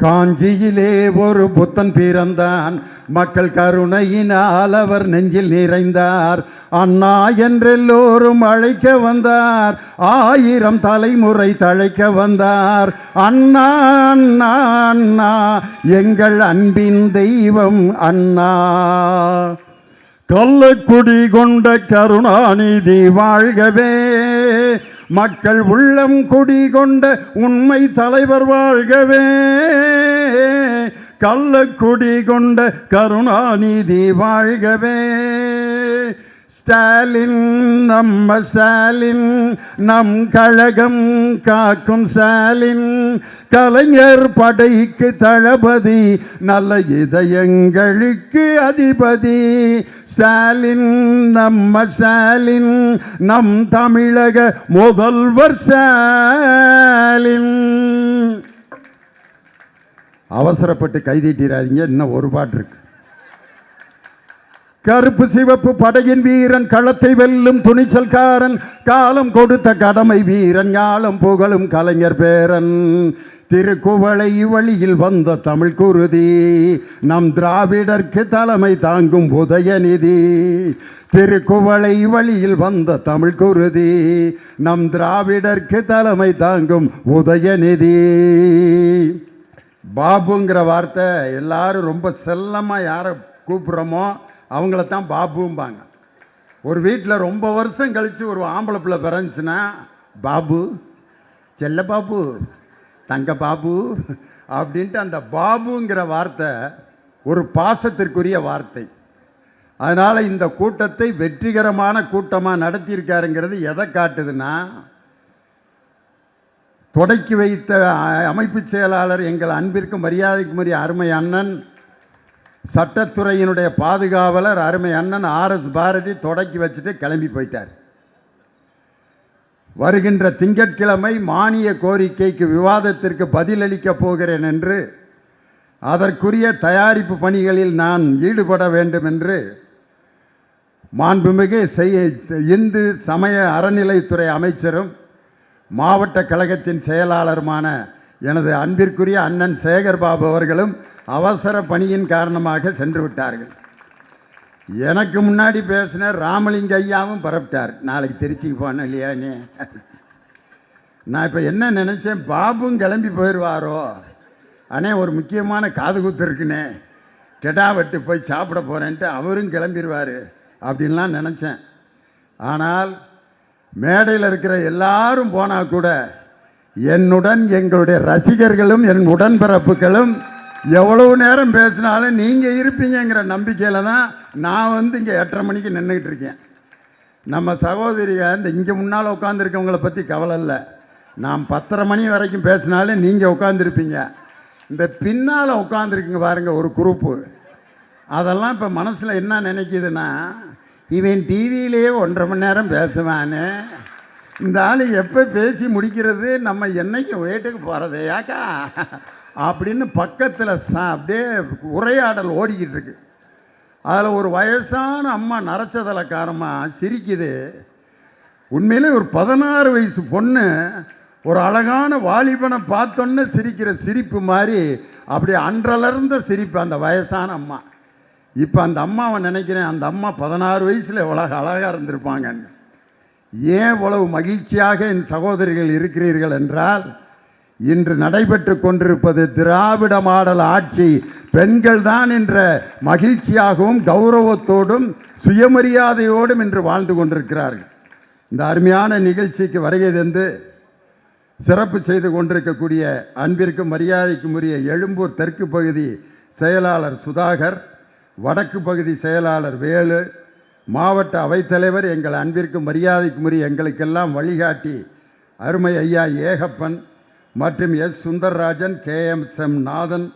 காஞ்சியிலே ஒரு புத்தன் பிறந்தான். மக்கள் கருணையினால் அவர் நெஞ்சில் நிறைந்தார். அண்ணா என்றெல்லோரும் அழைக்க வந்தார். ஆயிரம் தலைமுறை தழைக்க வந்தார். அண்ணா அண்ணா அண்ணா எங்கள் அன்பின் தெய்வம் அண்ணா. கள்ளக்குடி கொண்ட கருணாநிதி வாழ்கவே மக்கள் உள்ளம் குடி கொண்ட உண்மை தலைவர் வாழ்கவே. கள்ளக்குடி கொண்ட கருணாநிதி வாழ்கவே. ஸ்டாலின் நம்ம ஸ்டாலின் நம் கழகம் காக்கும் ஸ்டாலின். கலைஞர் படைக்கு தளபதி நல்ல இதயங்களுக்கு அதிபதி. ஸ்டாலின் நம்ம ஸ்டாலின் நம் தமிழக முதல்வர் ஸ்டாலின். அவசரப்பட்டு கைதீட்டிடாதீங்க இன்னும் ஒரு பாட்டு இருக்கு. கருப்பு சிவப்பு படையின் வீரன் களத்தை வெல்லும் துணிச்சல்காரன் காலம் கொடுத்த கடமை வீரன் ஞாலம் புகழும் கலைஞர் பேரன். திருக்குவளை வழியில் வந்த தமிழ் குருதி நம் திராவிடர்க்கு தலைமை தாங்கும் உதயநிதி திருக்குவளை வழியில் வந்த தமிழ் குருதி நம் திராவிடர்க்கு தலைமை தாங்கும் உதயநிதி பாபுங்கிற வார்த்தை எல்லாரும் ரொம்ப செல்லமாக யாரை கூப்பிட்றோமோ அவங்கள தான் பாபும்பாங்க. ஒரு வீட்டில் ரொம்ப வருஷம் கழித்து ஒரு ஆம்பளை பிள்ளை பிறந்துச்சுன்னா பாபு செல்ல பாபு தங்க பாபு அப்படின்ட்டு அந்த பாபுங்கிற வார்த்தை ஒரு பாசத்திற்குரிய வார்த்தை. அதனால் இந்த கூட்டத்தை வெற்றிகரமான கூட்டமாக நடத்தியிருக்காருங்கிறது எதை காட்டுதுன்னா தொடக்கி வைத்த அமைப்பு அமைப்புச் செயலாளர் எங்கள் அன்பிற்கு மரியாதைக்குரிய அருமை அண்ணன் சட்டத்துறையினுடைய பாதுகாவலர் அருமை அண்ணன் ஆர்எஸ் பாரதி தொடக்கி வச்சுட்டு கிளம்பி போயிட்டார். வருகின்ற திங்கட்கிழமை மானிய கோரிக்கைக்கு விவாதத்திற்கு பதிலளிக்கப் போகிறேன் என்று அதற்குரிய தயாரிப்பு பணிகளில் நான் ஈடுபட வேண்டும் என்று மாண்புமிகு செய்ய இந்து சமய அறநிலைத்துறை அமைச்சரும் மாவட்ட கழகத்தின் செயலாளருமான எனது அன்பிற்குரிய அண்ணன் சேகர் பாபு அவர்களும் அவசர பணியின் காரணமாக சென்று விட்டார்கள். எனக்கு முன்னாடி பேசின ராமலிங்க ஐயாவும் பரப்பிட்டார். நாளைக்கு திருச்சிக்கு போனேன் இல்லையானே நான் இப்போ என்ன நினச்சேன்? பாபும் கிளம்பி போயிடுவாரோ அண்ணே ஒரு முக்கியமான காது குத்து இருக்குனே கெட்டா வெட்டு போய் சாப்பிட போகிறேன்ட்டு அவரும் கிளம்பிடுவார் அப்படின்லாம் நினச்சேன். ஆனால் மேடையில் இருக்கிற எல்லாரும் போனால் கூட என்னுடன் எங்களுடைய ரசிகர்களும் என் உடன்பிறப்புகளும் எவ்வளவு நேரம் பேசினாலும் நீங்கள் இருப்பீங்கங்கிற நம்பிக்கையில் தான் நான் வந்து இங்கே எட்டரை மணிக்கு நின்றுக்கிட்டு இருக்கேன். நம்ம சகோதரிக இந்த இங்கே முன்னால் உட்காந்துருக்கவங்கள பற்றி கவலை இல்லை. நான் பத்தரை மணி வரைக்கும் பேசினாலும் நீங்கள் உட்காந்துருப்பீங்க இந்த பின்னால் உட்காந்துருக்குங்க பாருங்கள் ஒரு குரூப்பு. அதெல்லாம் இப்போ மனசில் என்ன நினைக்குதுன்னா இவன் டிவியிலேயே ஒன்றரை மணி நேரம் பேசுவான்னு இந்த ஆள் எப்போ பேசி முடிக்கிறது? நம்ம என்னைக்கு வீட்டுக்கு போகிறது ஏக்கா அப்படின்னு பக்கத்தில் ச அப்படியே உரையாடல் ஓடிக்கிட்டு இருக்கு. அதில் ஒரு வயசான அம்மா நரச்சதலக்காரமாக சிரிக்குது. உண்மையிலே ஒரு பதினாறு வயசு பொண்ணு ஒரு அழகான வாலிபனை பார்த்தோன்னே சிரிக்கிற சிரிப்பு மாதிரி அப்படி அன்றலர்ந்த சிரிப்பு அந்த வயசான அம்மா. இப்போ அந்த அம்மாவை நினைக்கிறேன் அந்த அம்மா பதினாறு வயசில் உலக அழகாக இருந்திருப்பாங்கன்னு. ஏன் இவ்வளவு மகிழ்ச்சியாக என் சகோதரிகள் இருக்கிறீர்கள் என்றால் இன்று நடைபெற்று கொண்டிருப்பது திராவிட மாடல் ஆட்சி பெண்கள் தான் என்ற மகிழ்ச்சியாகவும் கௌரவத்தோடும் சுயமரியாதையோடும் இன்று வாழ்ந்து கொண்டிருக்கிறார்கள். இந்த அருமையான நிகழ்ச்சிக்கு வருகை தந்து சிறப்பு செய்து கொண்டிருக்கக்கூடிய அன்பிற்கும் மரியாதைக்கும் உரிய எழும்பூர் தெற்கு பகுதி செயலாளர் சுதாகர் வடக்கு பகுதி செயலாளர் வேலு மாவட்ட அவைத்தலைவர் எங்கள் அன்பிற்கும் மரியாதைக்கு உரிய எங்களுக்கெல்லாம் வழிகாட்டி அருமை ஐயா ஏகப்பன் மற்றும் S Sundarrajan K M Semnathan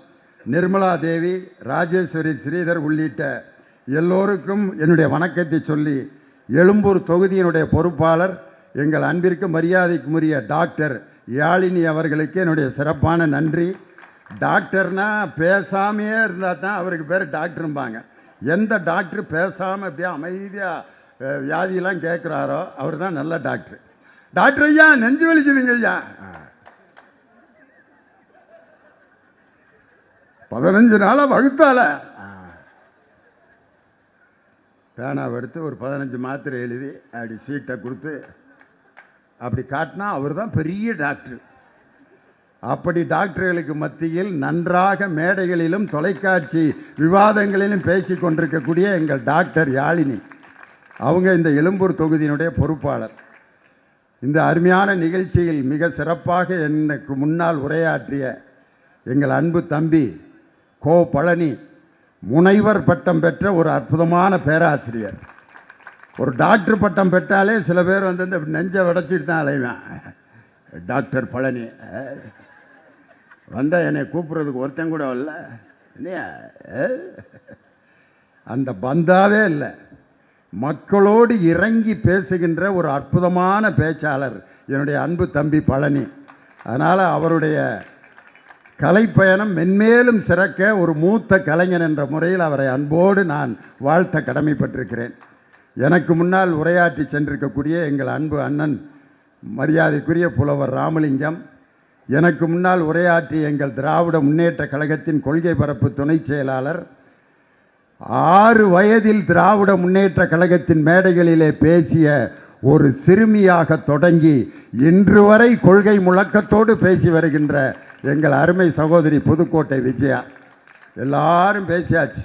Nirmala Devi Rajeshwari Sridhar உள்ளிட்ட எல்லோருக்கும் என்னுடைய வணக்கத்தை சொல்லி எழும்பூர் தொகுதியினுடைய பொறுப்பாளர் எங்கள் அன்பிற்கு மரியாதைக்குரிய டாக்டர் யாழினி அவர்களுக்கு என்னுடைய சிறப்பான நன்றி. டாக்டர்னால் பேசாமையே இருந்தால் தான் அவருக்கு பேர் டாக்டரும்பாங்க. எந்த டாக்டர் பேசாமல் அப்படியே அமைதியாக வியாதியெல்லாம் கேட்குறாரோ அவர் தான் நல்ல டாக்டர். டாக்டர் ஐயா நெஞ்சு வலிக்குதுங்க ஐயா. பதினஞ்சு நாளாக வகுத்தால. பேனாவை எடுத்து ஒரு பதினஞ்சு மாத்திரை எழுதி அப்படி சீட்டை கொடுத்து அப்படி காட்டினா அவர் தான் பெரிய டாக்டர். அப்படி டாக்டர்களுக்கு மத்தியில் நன்றாக மேடைகளிலும் தொலைக்காட்சி விவாதங்களிலும் பேசி கொண்டிருக்கக்கூடிய எங்கள் டாக்டர் யாழினி. அவங்க இந்த எழும்பூர் தொகுதியினுடைய பொறுப்பாளர். இந்த அருமையான நிகழ்ச்சியில் மிக சிறப்பாக எனக்கு முன்னால் உரையாற்றிய எங்கள் அன்பு தம்பி கோ பழனி முனைவர் பட்டம் பெற்ற ஒரு அற்புதமான பேராசிரியர். ஒரு டாக்டர் பட்டம் பெற்றாலே சில பேர் வந்து இந்த நெஞ்சை விடச்சிட்டு தான் அலைவேன். டாக்டர் பழனி. வந்தால் என்னை கூப்பிட்றதுக்கு ஒருத்தன் கூட வரல இல்லையா அந்த பந்தாவே இல்லை. மக்களோடு இறங்கி பேசுகின்ற ஒரு அற்புதமான பேச்சாளர் என்னுடைய அன்பு தம்பி பழனி. அதனால் அவருடைய கலைப்பயணம் மென்மேலும் சிறக்க ஒரு மூத்த கலைஞன் என்ற முறையில் அவரை அன்போடு நான் வாழ்த்த கடமைப்பட்டிருக்கிறேன். எனக்கு முன்னால் உரையாற்றி சென்றிருக்கக்கூடிய எங்கள் அன்பு அண்ணன் மரியாதைக்குரிய புலவர் ராமலிங்கம் எனக்கு முன்னால் உரையாற்றி எங்கள் திராவிட முன்னேற்ற கழகத்தின் கொள்கை பரப்பு துணை செயலாளர் ஆறு வயதில் திராவிட முன்னேற்ற கழகத்தின் மேடைகளிலே பேசிய ஒரு சிறுமியாக தொடங்கி இன்று வரை கொள்கை முழக்கத்தோடு பேசி வருகின்ற எங்கள் அருமை சகோதரி புதுக்கோட்டை விஜயா. எல்லாரும் பேசியாச்சு.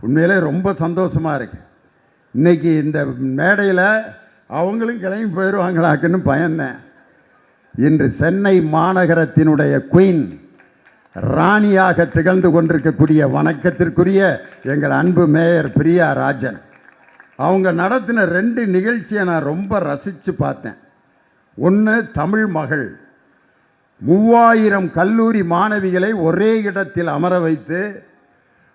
உண்மையிலே ரொம்ப சந்தோஷமாக இருக்கு. இன்னைக்கு இந்த மேடையில் அவங்களும் கிளம்பி போயிடுவாங்களாக்குன்னு பயந்தேன். இன்று சென்னை மாநகரத்தினுடைய குயின் ராணியாக திகழ்ந்து கொண்டிருக்கக்கூடிய வணக்கத்திற்குரிய எங்கள் அன்பு மேயர் பிரியா ராஜன். அவங்க நடத்தின ரெண்டு நிகழ்ச்சியை நான் ரொம்ப ரசித்து பார்த்தேன். ஒன்று தமிழ் மகள். மூவாயிரம் கல்லூரி மாணவிகளை ஒரே இடத்தில் அமர வைத்து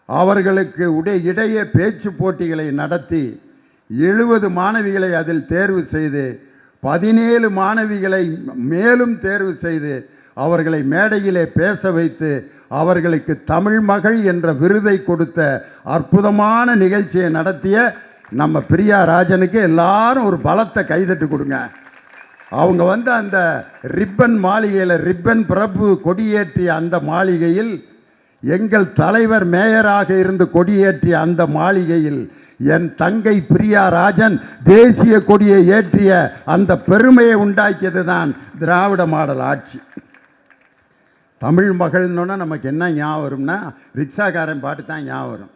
அவர்களுக்கு உடைய இடையே பேச்சு போட்டிகளை நடத்தி எழுபது மாணவிகளை அதில் தேர்வு செய்து பதினேழு மாணவிகளை மேலும் தேர்வு செய்து அவர்களை மேடையிலே பேச வைத்து அவர்களுக்கு தமிழ் மகள் என்ற விருதை கொடுத்த அற்புதமான நிகழ்ச்சியை நடத்திய நம்ம பிரியா ராஜனுக்கு எல்லாரும் ஒரு பலத்தை கைதட்டு கொடுங்க. அவங்க வந்து அந்த ரிப்பன் மாளிகையில் ரிப்பன் பிரபு கொடியேற்றிய அந்த மாளிகையில் எங்கள் தலைவர் மேயராக இருந்து கொடியேற்றிய அந்த மாளிகையில் என் தங்கை பிரியா ராஜன் தேசிய கொடியை ஏற்றிய அந்த பெருமையை உண்டாக்கியது தான் திராவிட மாடல் ஆட்சி. தமிழ் மகள்னோன்னா நமக்கு என்ன ஞாபகம் வரும்னா ரிக்ஷாக்காரன் பாட்டு தான் ஞாபகம் வரும்.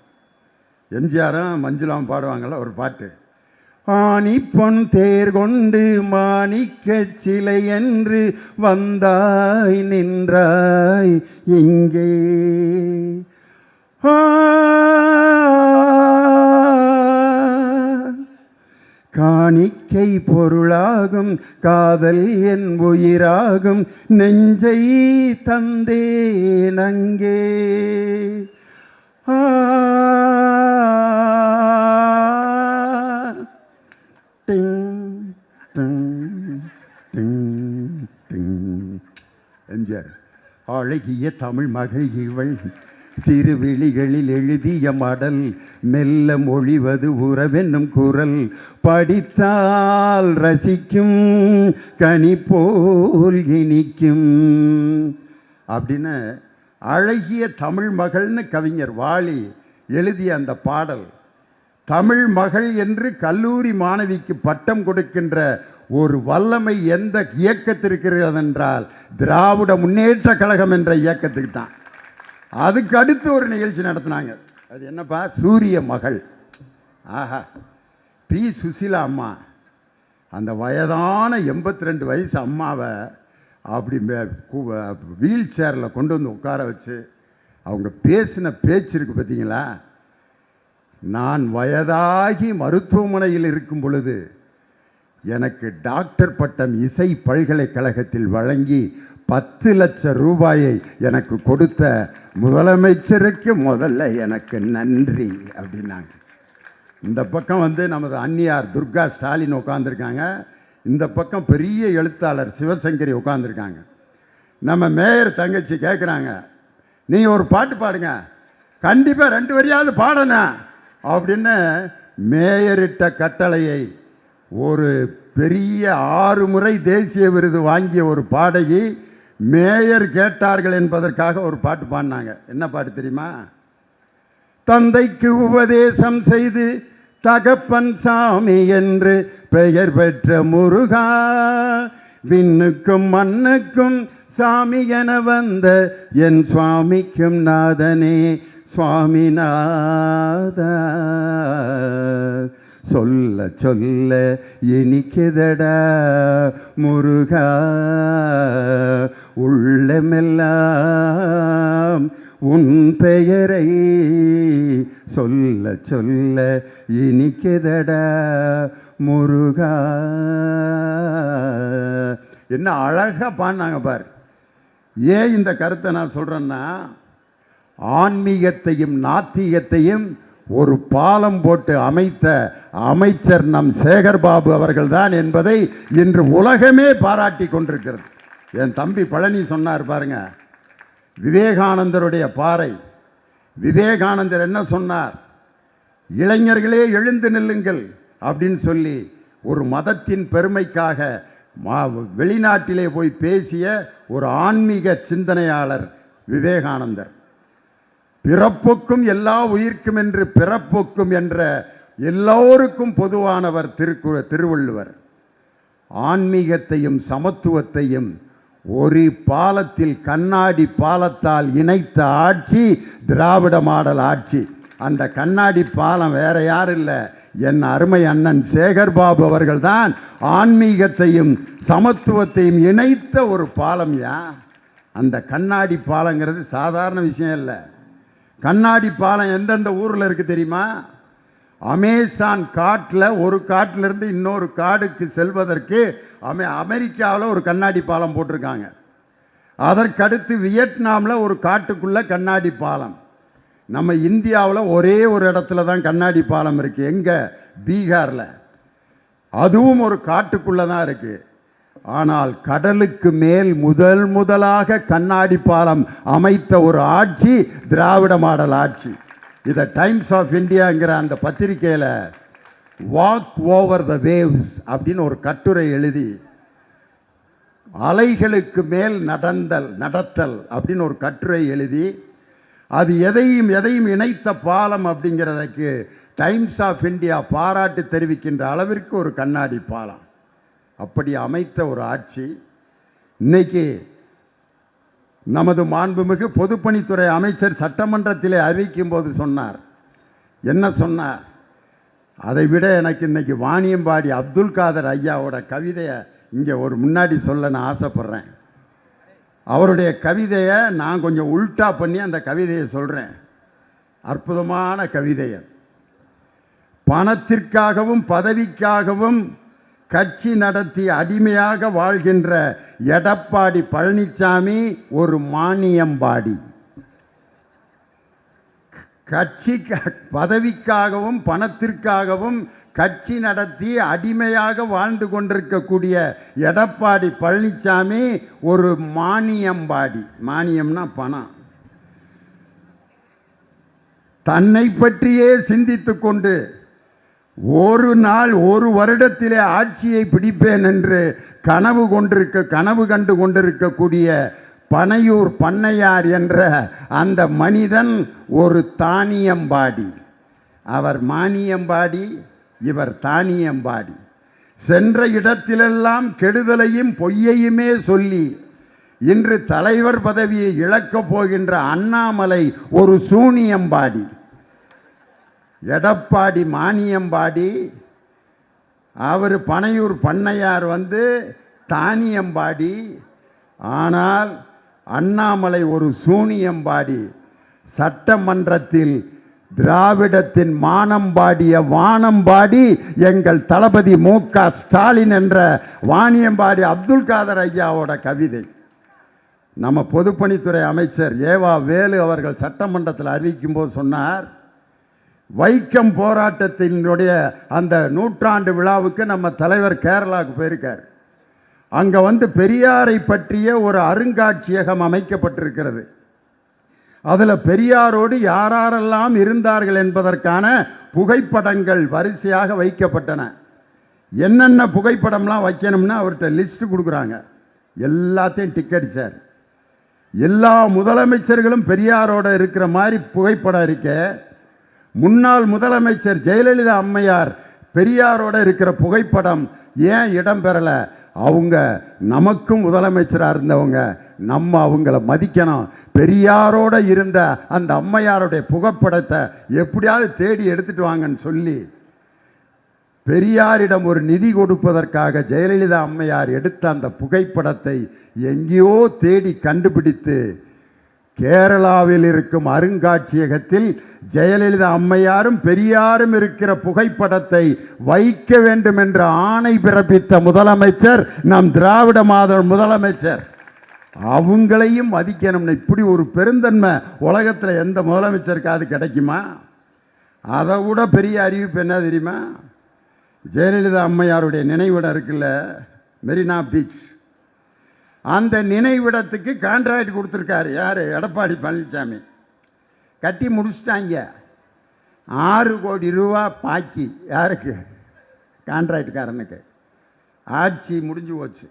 எம்ஜிஆரும் மஞ்சுளாவும் பாடுவாங்கள்ல ஒரு பாட்டு. ஆணிப்பொன் தேர் கொண்டு மாணிக்க சிலை என்று வந்தாய் நின்றாய் இங்கே. காணிக்கை பொருளாகும் காதல் என் உயிராகும் நெஞ்சை தந்தேன் அங்கே. ஆ. எம்ஜிஆர் அழகிய தமிழ் மகள் இவள். சிறு விழிகளில் எழுதிய மடல் மெல்ல மொழிவது உறவென்னும் குரல். படித்தால் ரசிக்கும் கனி போல் இனிக்கும். அப்படின்னு அழகிய தமிழ் மகள்னு கவிஞர் வாலி எழுதிய அந்த பாடல். தமிழ் மகள் என்று கல்லூரி மாணவிக்கு பட்டம் கொடுக்கின்ற ஒரு வல்லமை எந்த இயக்கத்திற்கிறது என்றால் திராவிட முன்னேற்ற கழகம் என்ற இயக்கத்துக்கு தான். அதுக்கு அடுத்து ஒரு நிகழ்ச்சி நடத்தினாங்க. அது என்னப்பா? சூரிய மகள். ஆஹா. பி. சுசிலா அம்மா. அந்த வயதான எண்பத்தி ரெண்டு வயசு அம்மாவை அப்படி வீல் சேரில் கொண்டு வந்து உட்கார வச்சு அவங்க பேசின பேச்சு இருக்கு பார்த்தீங்களா? நான் வயதாகி மருத்துவமனையில் இருக்கும் பொழுது எனக்கு டாக்டர் பட்டம் இசை பல்கலைக்கழகத்தில் வழங்கி பத்து லட்சம் ரூபாயை எனக்கு கொடுத்த முதலமைச்சருக்கு முதல்ல எனக்கு நன்றி அப்படின்னாங்க. இந்த பக்கம் வந்து நமது அன்னியார் துர்கா ஸ்டாலின் உட்காந்துருக்காங்க இந்த பக்கம் பெரிய எழுத்தாளர் சிவசங்கரி உட்காந்துருக்காங்க நம்ம மேயர் தங்கச்சி கேட்குறாங்க நீ ஒரு பாட்டு பாடுங்க. கண்டிப்பாக ரெண்டு வரியாவது பாடணும் அப்படின்னு மேயரிட்ட கட்டளையை ஒரு பெரிய ஆறு முறை தேசிய விருது வாங்கிய ஒரு பாடகி மேயர் கேட்டார்கள் என்பதற்காக ஒரு பாட்டு பாடினாங்க. என்ன பாட்டு தெரியுமா? தந்தைக்கு உபதேசம் செய்து தகப்பன் சாமி என்று பெயர் பெற்ற முருகா விண்ணுக்கும் மண்ணுக்கும் சாமி என வந்த என் சுவாமிக்கும் நாதனே சுவாமிநாத. சொல்ல சொல்ல இனிக்குதடா முருகா உள்ளமெல்லாம் உன் பெயரை சொல்ல சொல்ல இனிக்குதடா முருகா. என்ன அழகா பாடினாங்க பார். ஏன் இந்த கருத்தை நான் சொல்கிறேன்னா ஆன்மீகத்தையும் நாத்திகத்தையும் ஒரு பாலம் போட்டு அமைத்த அமைச்சர் நம் சேகர்பாபு அவர்கள்தான் என்பதை இன்று உலகமே பாராட்டி கொண்டிருக்கிறது. என் தம்பி பழனி சொன்னார் பாருங்க விவேகானந்தருடைய பாறை. விவேகானந்தர் என்ன சொன்னார்? இளைஞர்களே எழுந்து நில்லுங்கள் அப்படின்னு சொல்லி ஒரு மதத்தின் பெருமைக்காக மா- வெளிநாட்டிலே போய் பேசிய ஒரு ஆன்மீக சிந்தனையாளர் விவேகானந்தர். பிறப்புக்கும் எல்லா உயிர்க்கும் என்று பிறப்புக்கும் என்ற எல்லோருக்கும் பொதுவானவர் திருக்கு திருவள்ளுவர். ஆன்மீகத்தையும் சமத்துவத்தையும் ஒரு பாலத்தில் கண்ணாடி பாலத்தால் இணைத்த ஆட்சி திராவிட மாடல் ஆட்சி. அந்த கண்ணாடி பாலம் வேற யாரும் இல்லை என் அருமை அண்ணன் சேகர்பாபு அவர்கள்தான் ஆன்மீகத்தையும் சமத்துவத்தையும் இணைத்த ஒரு பாலம் யா? அந்த கண்ணாடி பாலங்கிறது சாதாரண விஷயம் இல்லை. கண்ணாடி பாலம் எந்தெந்த ஊரில் இருக்குது தெரியுமா? அமேசான் காட்டில் ஒரு காட்டிலிருந்து இன்னொரு காடுக்கு செல்வதற்கு அமெ அமெரிக்காவில் ஒரு கண்ணாடி பாலம் போட்டிருக்காங்க. அதற்கடுத்து வியட்நாமில் ஒரு காட்டுக்குள்ளே கண்ணாடி பாலம். நம்ம இந்தியாவில் ஒரே ஒரு இடத்துல தான் கண்ணாடி பாலம் இருக்குது எங்கே? பீகாரில். அதுவும் ஒரு காட்டுக்குள்ளே தான் இருக்குது ஆனால் கடலுக்கு மேல் முதல் முதலாக கண்ணாடி பாலம் அமைத்த ஒரு ஆட்சி திராவிட மாடல் ஆட்சி. இதை டைம்ஸ் ஆஃப் இந்தியாங்கிற அந்த பத்திரிக்கையில் வாக் ஓவர் த வேவ்ஸ் அப்படின்னு ஒரு கட்டுரை எழுதி அலைகளுக்கு மேல் நடந்தல் நடத்தல் அப்படின்னு ஒரு கட்டுரை எழுதி அது எதையும் எதையும் இணைத்த பாலம் அப்படிங்கிறதுக்கு டைம்ஸ் ஆஃப் இந்தியா பாராட்டு தெரிவிக்கின்ற அளவிற்கு ஒரு கண்ணாடி பாலம். அப்படி அமைத்த ஒரு ஆட்சி இன்னைக்கு நமது மாண்புமிகு பொதுப்பணித்துறை அமைச்சர் சட்டமன்றத்திலே அறிவிக்கும் போது சொன்னார். என்ன சொன்னார்? அதை விட எனக்கு இன்னைக்கு வாணியம்பாடி அப்துல் காதர் ஐயாவோட கவிதையை இங்கே ஒரு முன்னாடி சொல்ல நான் ஆசைப்படுறேன். அவருடைய கவிதையை நான் கொஞ்சம் உல்டா பண்ணி அந்த கவிதையை சொல்கிறேன் அற்புதமான கவிதையை பணத்திற்காகவும் பதவிக்காகவும் கட்சி நடத்தி அடிமையாக வாழ்கின்ற எடப்பாடி பழனிசாமி ஒரு மானியம்பாடி. கட்சி பதவிக்காகவும் பணத்திற்காகவும் கட்சி நடத்தி அடிமையாக வாழ்ந்து கொண்டிருக்கக்கூடிய எடப்பாடி பழனிசாமி ஒரு மானியம்பாடி. மானியம்னா பணம். தன்னை பற்றியே சிந்தித்து கொண்டு ஒரு நாள் ஒரு வருடத்திலே ஆட்சியை பிடிப்பேன் என்று கனவு கொண்டிருக்க கனவு கண்டு கொண்டிருக்கக்கூடிய பனையூர் பண்ணையார் என்ற அந்த மனிதன் ஒரு தானியம்பாடி. அவர் மானியம்பாடி இவர் தானியம்பாடி. சென்ற இடத்திலெல்லாம் கெடுதலையும் பொய்யையுமே சொல்லி இன்று தலைவர் பதவியை இழக்கப் போகின்ற அண்ணாமலை ஒரு சூனியம்பாடி. எடப்பாடி மானியம்பாடி அவர் பனையூர் பண்ணையார் வந்து தானியம்பாடி ஆனால் அண்ணாமலை ஒரு சூனியம்பாடி சட்டமன்றத்தில் திராவிடத்தின் மானம்பாடிய வானம்பாடி எங்கள் தளபதி மு க ஸ்டாலின் என்ற வாணியம்பாடி அப்துல் காதர் ஐயாவோட கவிதை. நம்ம பொதுப்பணித்துறை அமைச்சர் ஏவா வேலு அவர்கள் சட்டமன்றத்தில் அறிவிக்கும் போது சொன்னார் வைக்கம் போராட்டத்தினுடைய அந்த நூற்றாண்டு விழாவுக்கு நம்ம தலைவர் கேரளாவுக்கு போயிருக்கார். அங்கே வந்து பெரியாரை பற்றிய ஒரு அருங்காட்சியகம் அமைக்கப்பட்டிருக்கிறது. அதில் பெரியாரோடு யாரெல்லாம் இருந்தார்கள் என்பதற்கான புகைப்படங்கள் வரிசையாக வைக்கப்பட்டன. என்னென்ன புகைப்படம்லாம் வைக்கணும்னு அவர்கிட்ட லிஸ்ட்டு கொடுக்குறாங்க. எல்லாத்தையும் டிக்கெட் சார். எல்லா முதலமைச்சர்களும் பெரியாரோட இருக்கிற மாதிரி புகைப்படம் இருக்கே. முன்னாள் முதலமைச்சர் ஜெயலலிதா அம்மையார் பெரியாரோட இருக்கிற புகைப்படம் ஏன் இடம் பெறலை? அவங்க நமக்கும் முதலமைச்சராக இருந்தவங்க நம்ம அவங்கள மதிக்கணும். பெரியாரோட இருந்த அந்த அம்மையாருடைய புகைப்படத்தை எப்படியாவது தேடி எடுத்துட்டு வாங்கன்னு சொல்லி பெரியாரிடம் ஒரு நிதி கொடுப்பதற்காக ஜெயலலிதா அம்மையார் எடுத்த அந்த புகைப்படத்தை எங்கேயோ தேடி கண்டுபிடித்து கேரளாவில் இருக்கும் அருங்காட்சியகத்தில் ஜெயலலிதா அம்மையாரும் பெரியாரும் இருக்கிற புகைப்படத்தை வைக்க வேண்டும் என்ற ஆணை பிறப்பித்த முதலமைச்சர் நம் திராவிட மாதர் முதலமைச்சர். அவங்களையும் மதிக்கணும்னு இப்படி ஒரு பெருந்தன்மை உலகத்தில் எந்த முதலமைச்சருக்காவது கிடைக்குமா? அதை விட பெரிய அறிவிப்பு என்ன தெரியுமா? ஜெயலலிதா அம்மையாருடைய நினைவிடம் இருக்குல்ல மெரினா பீச். அந்த நினைவிடத்துக்கு கான்ட்ராக்ட் கொடுத்துருக்காரு. யார்? எடப்பாடி பழனிசாமி கட்டி முடிச்சிட்டாங்க. ஆறு கோடி ரூபா பாக்கி. யாருக்கு? கான்ட்ராக்டுக்காரனுக்கு ஆட்சி முடிஞ்சு போச்சு.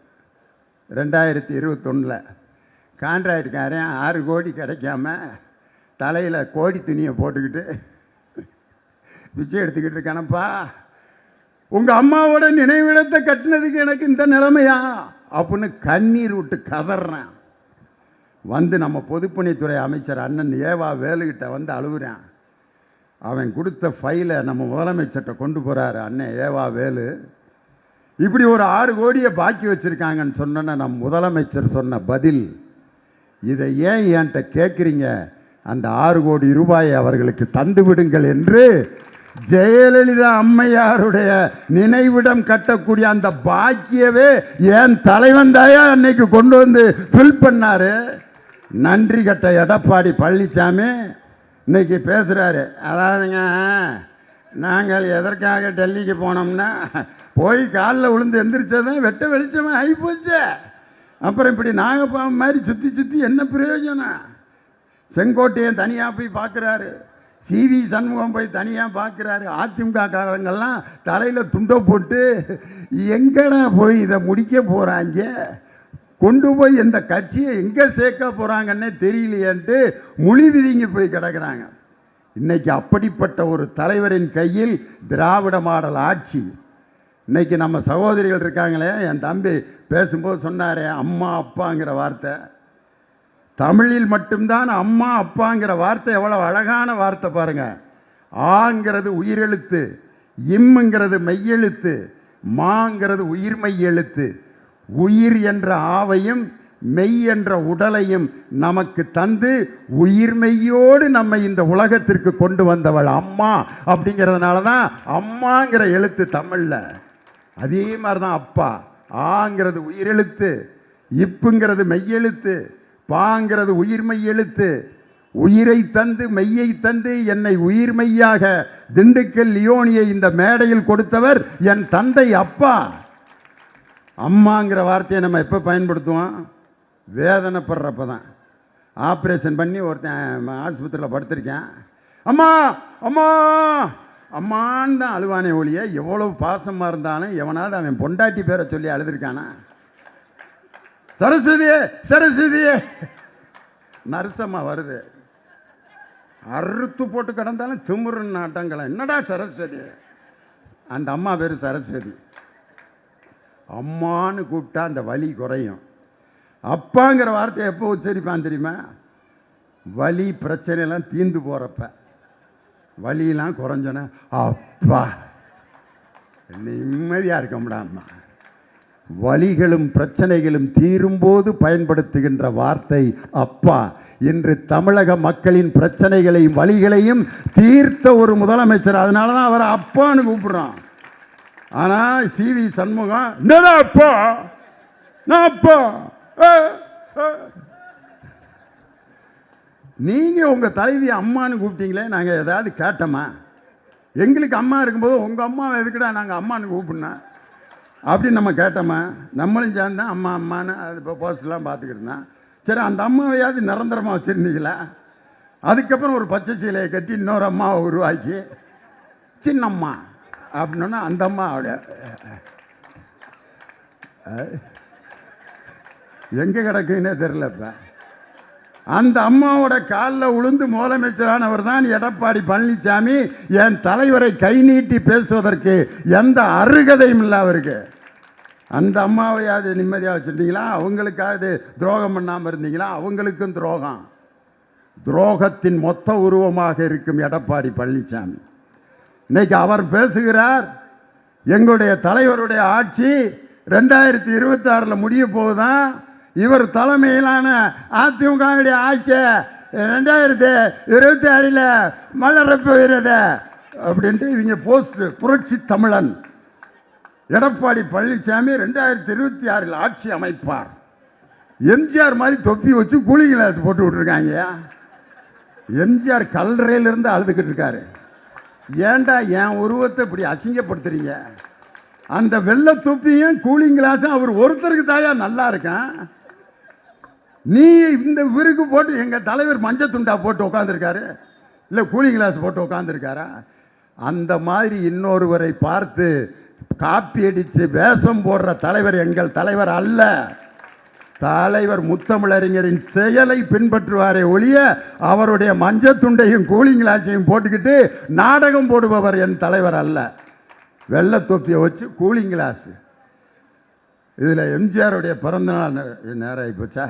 ரெண்டாயிரத்தி இருபத்தொன்னில். கான்ட்ராக்டுக்காரன் ஆறு கோடி கிடைக்காம தலையில் கோடி துணியை போட்டுக்கிட்டு பிச்சை எடுத்துக்கிட்டு இருக்கானப்பா. உங்கள் அம்மாவோட நினைவிடத்தை கட்டினதுக்கு எனக்கு இந்த நிலைமையா? அப்படின்னு கண்ணீர் விட்டு கதறான் வந்து நம்ம பொதுப்பணித்துறை அமைச்சர் அண்ணன் ஏவா வேலுகிட்ட வந்து அழுகுறான். அவன் கொடுத்த ஃபைலை நம்ம முதலமைச்சர்கிட்ட கொண்டு போகிறாரு அண்ணன் ஏவா வேலு. இப்படி ஒரு ஆறு கோடியை பாக்கி வச்சுருக்காங்கன்னு சொன்னோன்னே நம் முதலமைச்சர் சொன்ன பதில். இதை ஏன் என்கிட்ட கேட்குறீங்க அந்த ஆறு கோடி ரூபாயை அவர்களுக்கு தந்து விடுங்கள் என்று ஜெயலலிதா அம்மையாருடைய நினைவிடம் கட்டக்கூடிய அந்த பாக்கியவே என் தலைவன் தாயா அன்னைக்கு கொண்டு வந்து ஃபில் பண்ணாரு. நன்றி கட்ட எடப்பாடி பழனிசாமி இன்னைக்கு பேசுகிறாரு அதாவதுங்க நாங்கள் எதற்காக டெல்லிக்கு போனோம்னா போய் காலில் விழுந்து எந்திரிச்சதான் வெட்ட வெளிச்சமாக ஆகிப்போச்சு அப்புறம் இப்படி நாகப்பாம்பு மாதிரி சுற்றி சுற்றி என்ன பிரயோஜனம்? செங்கோட்டையன் தனியாக போய் பார்க்குறாரு. சிவி சண்முகம் போய் தனியாக பார்க்குறாரு அதிமுக காரங்கள்லாம் தலையில் துண்டை போட்டு எங்கடா போய் இதை முடிக்க போகிறாங்க கொண்டு போய் இந்த கட்சியை எங்கே சேர்க்க போகிறாங்கன்னே தெரியலையேன்ட்டு மொழி விதிங்கி போய் கிடக்குறாங்க. இன்றைக்கி அப்படிப்பட்ட ஒரு தலைவரின் கையில் திராவிட மாடல் ஆட்சி. இன்றைக்கி நம்ம சகோதரிகள் இருக்காங்களே என் தம்பி பேசும்போது சொன்னாரே அம்மா அப்பாங்கிற வார்த்தை. தமிழில் மட்டும்தான் அம்மா அப்பாங்கிற வார்த்தை எவ்வளோ அழகான வார்த்தை பாருங்க. ஆங்கிறது உயிரெழுத்து இம்முங்கிறது மெய்யெழுத்து மாங்கிறது உயிர் மெய்யெழுத்து. உயிர் என்ற ஆவையும் மெய் என்ற உடலையும் நமக்கு தந்து உயிர்மெய்யோடு நம்ம இந்த உலகத்திற்கு கொண்டு வந்தவள் அம்மா அப்படிங்கிறதுனால தான் அம்மாங்கிற எழுத்து தமிழில். அதே மாதிரி தான் அப்பா. ஆங்கிறது உயிரெழுத்து இப்புங்கிறது மெய்யெழுத்து பாங்கிறது உயிர்மெய் எழுத்து. உயிரை தந்து மெய்யை தந்து என்னை உயிர்மையாக திண்டுக்கல் லியோனியை இந்த மேடையில் கொடுத்தவர் என் தந்தை அப்பா. அம்மாங்கிற வார்த்தையை நம்ம எப்போ பயன்படுத்துவோம்? வேதனைப்படுறப்ப தான் ஆப்ரேஷன் பண்ணி ஒருத்தன் ஆஸ்பத்திரியில் படுத்திருக்கேன். அம்மா அம்மா அம்மான்னு தான் அழுவானே ஒழிய எவ்வளோ பாசமாக இருந்தாலும் எவனாவது அவன் பொண்டாட்டி பேரை சொல்லி அழுதுருக்கானா? சரஸ்வதியே சரஸ்வதியே. நரசம்மா வருது. அறுத்து போட்டு கிடந்தாலும் திமுருன்னு நாட்டங்கள. என்னடா சரஸ்வதி? அந்த அம்மா பேர் சரஸ்வதி. அம்மான்னு கூப்பிட்டா அந்த வலி குறையும். அப்பாங்கிற வார்த்தையை எப்போ உச்சரிப்பான் தெரியுமா? வலி பிரச்சனையெல்லாம் தீந்து போகிறப்ப வலியெல்லாம் குறைஞ்சோன்னே அப்பா நிம்மதியாக இருக்க முடியாமா வலிகளும் பிரச்சனைகளும் தீரும்போது பயன்படுத்துகின்ற வார்த்தை அப்பா. இன்று தமிழக மக்களின் பிரச்சனைகளையும் வலிகளையும் தீர்த்த ஒரு முதலமைச்சர். அதனால தான் அவரை அப்பான்னு கூப்பிடுறான். ஆனால் சி வி சண்முகம் என்னடா அப்பா? நான் அப்பா? நீங்கள் உங்கள் தலைவி அம்மான்னு கூப்பிட்டீங்களே நாங்கள் ஏதாவது கேட்டோமா? எங்களுக்கு அம்மா இருக்கும்போது உங்கள் அம்மாவை எதுக்குடா நாங்கள் அம்மான்னு கூப்பிடணும்? அப்படின்னு நம்ம கேட்டோமா நம்மளும் சேர்ந்தா அம்மா அம்மான்னு அது இப்போ போஸ்ட்லாம் பார்த்துக்கிட்டு இருந்தான். சரி அந்த அம்மாவையாவது நிரந்தரமாக வச்சுருந்தீங்களா? அதுக்கப்புறம் ஒரு பச்சை சீலையை கட்டி இன்னொரு அம்மாவை உருவாக்கி சின்னம்மா அப்படின்னா அந்த அம்மா அப்படியே எங்கே கிடக்குன்னே தெரில இப்போ அந்த அம்மாவோட காலில் உளுந்து முதலமைச்சரானவர் தான் எடப்பாடி பழனிசாமி. என் தலைவரை கை நீட்டி பேசுவதற்கு எந்த அருகதையும் இல்லை அவருக்கு. அந்த அம்மாவையாவது நிம்மதியாக வச்சுருந்தீங்களா? அவங்களுக்காவது துரோகம் பண்ணாமல் இருந்தீங்களா? அவங்களுக்கும் துரோகம். துரோகத்தின் மொத்த உருவமாக இருக்கும் எடப்பாடி பழனிசாமி. இன்னைக்கு அவர் பேசுகிறார் எங்களுடைய தலைவருடைய ஆட்சி ரெண்டாயிரத்தி இருபத்தாறில் முடிய போகுதான் இவர் தலைமையிலான அதிமுகவுடைய ஆட்சி ரெண்டாயிரத்தி இருபத்தி ஆறில் மலரப்போகிறது அப்படின்ட்டு இவங்க போஸ்ட் புரட்சி தமிழன். எடப்பாடி பழனிசாமி ரெண்டாயிரத்தி இருபத்தி ஆறில் ஆட்சி அமைப்பார். எம்ஜிஆர் மாதிரி தொப்பி வச்சு கூலிங் கிளாஸ் போட்டு விட்ருக்காங்க எம்ஜிஆர் கல்லறையிலிருந்து அழுதுகிட்டு இருக்காரு. ஏன்டா என் உருவத்தை இப்படி அசிங்கப்படுத்துறீங்க? அந்த வெள்ளை தொப்பியும் கூலிங் கிளாஸும் அவர் ஒருத்தருக்கு தாயா நல்லா இருக்கான் நீ இந்த விருகு போட்டு எங்கள் தலைவர் மஞ்சள் துண்டா போட்டு உட்காந்துருக்காரு இல்லை கூலிங் கிளாஸ் போட்டு உட்காந்துருக்காரா அந்த மாதிரி இன்னொருவரை பார்த்து காப்பி அடித்து வேஷம் போடுற தலைவர் எங்கள் தலைவர் அல்ல. தலைவர் முத்தமிழறிஞரின் செயலை பின்பற்றுவாரே ஒழிய அவருடைய மஞ்சத்துண்டையும் கூலிங் கிளாஸையும் போட்டுக்கிட்டு நாடகம் போடுபவர் என் தலைவர் அல்ல. வெள்ளை தொப்பியை வச்சு கூலிங் கிளாஸ். இதில் எம்ஜிஆருடைய பிறந்தநாள் நேரம் ஆகி போச்சா?